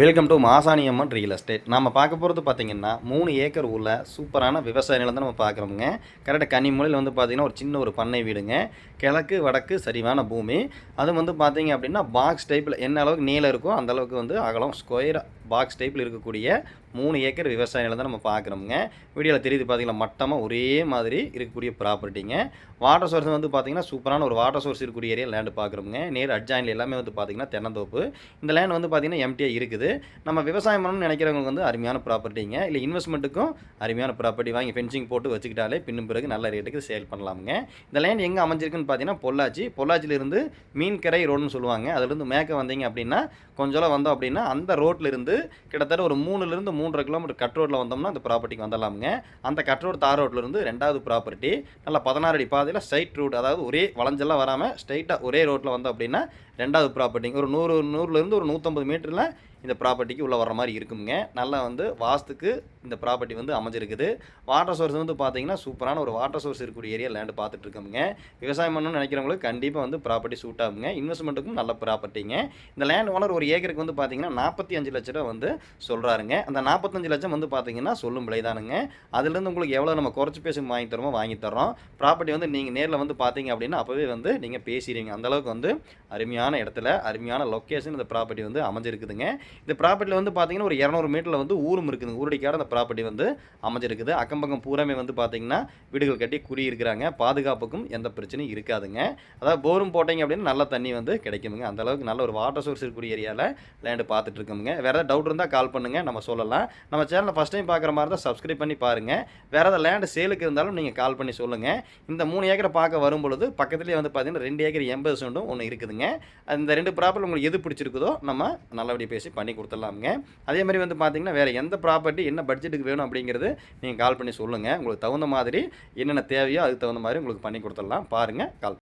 Welcome to Masaniyamman real estate நம்ம பார்க்க போகிறது பார்த்தீங்கன்னா மூணு ஏக்கர் உள்ள சூப்பரான விவசாய நிலம் தான் நம்ம பார்க்குறோமுங்க. கரெக்டாக கன்னிமொழியில் வந்து பார்த்தீங்கன்னா ஒரு சின்ன ஒரு பண்ணை வீடுங்க. கிழக்கு வடக்கு சரிவான பூமி. அது வந்து பார்த்தீங்க அப்படின்னா பாக்ஸ் டைப்பில் என்ன அளவுக்கு நீளம் இருக்கோ அந்த அளவுக்கு வந்து அகலம் ஸ்கொயர் பாக்ஸ் டைப்பில் இருக்கக்கூடிய மூணு ஏக்கர் விவசாய நிலம் தான் நம்ம பார்க்குறோமுங்க. வீடியோவில் தெரியுது பார்த்தீங்கன்னா மட்டமாக ஒரே மாதிரி இருக்கக்கூடிய ப்ராப்பர்ட்டிங்க வாட்டர் சோர்ஸ் வந்து பார்த்தீங்கன்னா சூப்பரான ஒரு வாட்டர் சோர்ஸ் இருக்கக்கூடிய ஏரியா லேண்டு பார்க்குறோமுங்க. நேர் அட்ஜாயின்ல எல்லாமே வந்து பார்த்தீங்கன்னா தென்னந்தோப்பு. இந்த லேண்ட் வந்து பார்த்தீங்கன்னா எம்டியாக இருக்குது. நம்ம விவசாயம் பண்ணணும்னு நினைக்கிறவங்களுக்கு வந்து அருமையான ப்ராப்பர்ட்டிங்க இல்லை இன்வெஸ்ட்மெண்ட்டுக்கும் அருமையான ப்ராப்பர்ட்டி வாங்கி ஃபென்சிங் போட்டு வச்சுக்கிட்டாலே பின்னும் பிறகு நல்ல ரேட்டுக்கு சேல் பண்ணலாமுங்க. இந்த லேண்ட் எங்கே அமைஞ்சிருக்குன்னு பார்த்தீங்கன்னா பொள்ளாச்சி. பொள்ளாச்சியிலிருந்து மீன்கரை ரோடுன்னு சொல்லுவாங்க. அதுலேருந்து மேற்க வந்தீங்க அப்படின்னா கொஞ்சம் வந்தோம் அப்படின்னா அந்த ரோட்ல இருந்து கிட்டத்தட்ட ஒரு மூணுலேருந்து மூன்றரை கிலோமீட்டர் கட் ரோட்டில் வந்தோம்னா அந்த ப்ராப்பர்ட்டிக்கு வந்துடலாமுங்க. அந்த கட் ரோடு தார் ரோட்ல இருந்து ரெண்டாவது ப்ராப்பர்ட்டி நல்லா பதினாறு அடி பாதையில் ஸ்ட்ரைட் ரூட் அதாவது ஒரே வளைஞ்செல்லாம் வராமல் ஸ்ட்ரைட்டாக ஒரே ரோட்டில் வந்தோம் அப்படின்னா ரெண்டாவது ப்ராப்பர்ட்டிங்க ஒரு நூறு நூறுலேருந்து ஒரு நூற்றம்பது மீட்டரில் இந்த ப்ராப்பர்ட்டிக்கு உள்ளே வர மாதிரி இருக்குங்க. நல்லா வந்து வாஸ்துக்கு இந்த ப்ராப்பர்ட்டி வந்து அமைஞ்சிருக்குது. வாட்டர் சோர்ஸ் வந்து பார்த்தீங்கன்னா சூப்பரான ஒரு வாட்டர் சோர்ஸ் இருக்கக்கூடிய ஏரியா லேண்டு பார்த்துட்டு இருக்கோமுங்க. விவசாயம் பண்ணணும்னு நினைக்கிறவங்களுக்கு கண்டிப்பாக வந்து ப்ராப்பர்ட்டி சூட் ஆகுங்க. இன்வெஸ்ட்மெண்ட்டுக்கும் நல்ல ப்ராப்பர்ட்டிங்க இந்த லேண்ட் ஓனர் ஒரு ஏக்கருக்கு வந்து பார்த்தீங்கன்னா நாற்பத்தி அஞ்சு லட்ச ரூபா வந்து சொல்கிறாருங்க அந்த நாற்பத்தஞ்சு லட்சம் வந்து பார்த்தீங்கன்னா சொல்லும் விலைதானுங்க அதுலேருந்து உங்களுக்கு எவ்வளோ நம்ம குறைச்சி பேசி வாங்கி தரோமோ வாங்கி தரோம் ப்ராப்பர்ட்டி வந்து நீங்கள் நேரில் வந்து பார்த்தீங்க அப்படின்னா அப்போவே வந்து நீங்கள் பேசிடுவீங்க. அந்தளவுக்கு வந்து அருமையான இடத்துல அருமையான லொக்கேஷன் இந்த ப்ராப்பர்ட்டி வந்து அமைஞ்சிருக்குதுங்க. இந்த ப்ராப்பர்ட்டியில் வந்து பார்த்தீங்கன்னா ஒரு இரநூறு மீட்டரில் வந்து ஊரும் இருக்குதுங்க. ஊரடிக்காட அந்த ப்ராப்பர்ட்டி வந்து அமைஞ்சிருக்குது. அக்கம் பக்கம் பூராமே வந்து பார்த்தீங்கன்னா வீடுகள் கட்டி குடியிருக்கிறாங்க. பாதுகாப்புக்கும் எந்த பிரச்சனையும் இருக்காதுங்க. அதாவது போரும் போட்டிங்க அப்படின்னு நல்ல தண்ணி வந்து கிடைக்குமுங்க. அந்தளவுக்கு நல்ல ஒரு வாட்டர் சோர்ஸ் இருக்கக்கூடிய ஏரியாவில் லேண்டு பார்த்துட்டு இருக்கோமுங்க. வேறு ஏதாவது டவுட் இருந்தால் கால் பண்ணுங்கள் நம்ம சொல்லலாம். நம்ம சேனலை ஃபஸ்ட் டைம் பார்க்குற மாதிரி தான் சப்ஸ்கிரைப் பண்ணி பாருங்கள் வேறு ஏதாவது லேண்டு சேலுக்கு இருந்தாலும் நீங்கள் கால் பண்ணி சொல்லுங்கள் இந்த மூணு ஏக்கரை பார்க்க வரும் பொழுது பக்கத்துலேயே வந்து பார்த்தீங்கன்னா ரெண்டு ஏக்கர் எண்பது சென்டும் ஒன்று இருக்குதுங்க. அந்த ரெண்டு ப்ராப்பர்ட்டி உங்களுக்கு எது பிடிச்சிருக்குதோ நம்ம நல்லபடியாக பேசி பண்ணி கொடுத்துடலாமுங்க. அதே மாதிரி வந்து பார்த்தீங்கன்னா வேறு எந்த ப்ராப்பர்ட்டி என்ன பட்ஜெட்டுக்கு வேணும் அப்படிங்கிறது நீங்கள் கால் பண்ணி சொல்லுங்கள் உங்களுக்கு தகுந்த மாதிரி என்னென்ன தேவையோ அதுக்கு தகுந்த மாதிரி உங்களுக்கு பண்ணி கொடுத்துடலாம். பாருங்கள் கால்